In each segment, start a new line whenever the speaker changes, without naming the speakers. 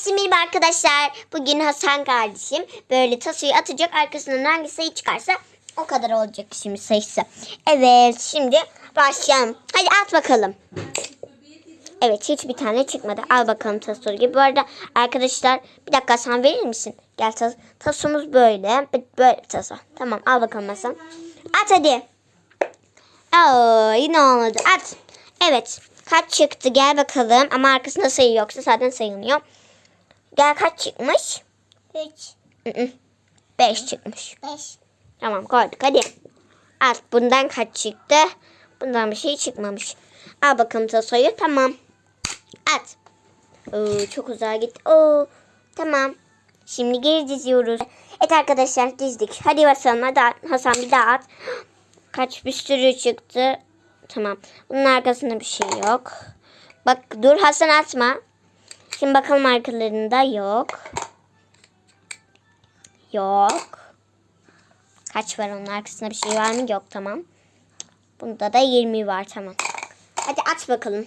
Herkese merhaba arkadaşlar. Bugün Hasan kardeşim böyle tasayı atacak. Arkasından hangi sayı çıkarsa o kadar olacak şimdi sayısı. Evet şimdi başlayalım. Hadi at bakalım. Evet hiçbir tane çıkmadı. Al bakalım taso gibi. Bu arada arkadaşlar bir dakika sen verir misin? Gel tas tasomuz böyle. Böyle taso. Tamam al bakalım Hasan. At hadi. Aa, yine olmadı. At. Evet. Kaç çıktı gel bakalım. Ama arkasında sayı yoksa zaten sayılmıyor. Gel kaç çıkmış?
3,
5 çıkmış.
5,
Tamam koyduk hadi. At bundan kaç çıktı? Bundan bir şey çıkmamış. Al bakalım tasoyu. Tamam. At. Oo, çok uzağa gitti. Oo, tamam. Şimdi geri diziyoruz. Evet arkadaşlar dizdik. Hadi basalım. Hadi. Hasan bir daha at. Kaç bir sürü çıktı. Tamam. Bunun arkasında bir şey yok. Bak dur Hasan atma. Şimdi bakalım arkalarında yok. Yok. Kaç var onun arkasında bir şey var mı? Yok tamam. Bunda da 20 var tamam. Hadi aç bakalım.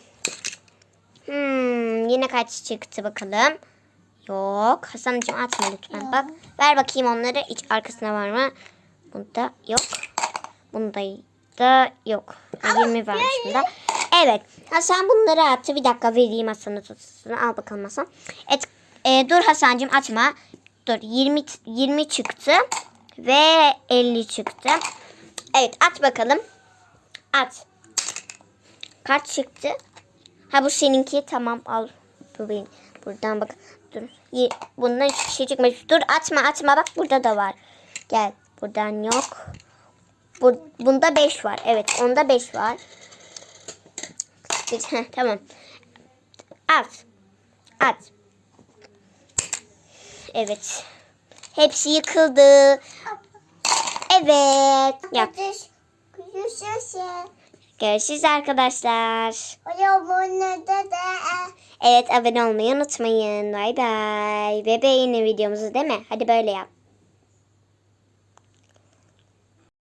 Hmm, yine kaç çıktı bakalım. Yok. Hasan'cığım atma lütfen. Bak ver bakayım onları. İç arkasına var mı? Bunda yok. Bunda da yok. Ha, 20 varmış bunda. Evet. Hasan bunları attı. Bir dakika vereyim Hasan'ın tutusunu. Al bakalım Hasan. Evet. e, dur Hasan'cığım açma. Dur 20 t- 20 çıktı. Ve 50 çıktı. Evet at bakalım. At. Kaç çıktı? Ha bu seninki tamam al. Bu benim. Buradan bak. Dur. Bundan hiçbir şey çıkmamış. Dur atma atma bak burada da var. Gel. Buradan yok. Bu, bunda 5 var. Evet onda 5 var. Heh, tamam. At. At. Evet. Hepsi yıkıldı. Evet. Yap.
Kuyuşası.
Görüşürüz arkadaşlar. Evet abone olmayı unutmayın. Bay bay. Ve beğenin videomuzu değil mi? Hadi böyle yap.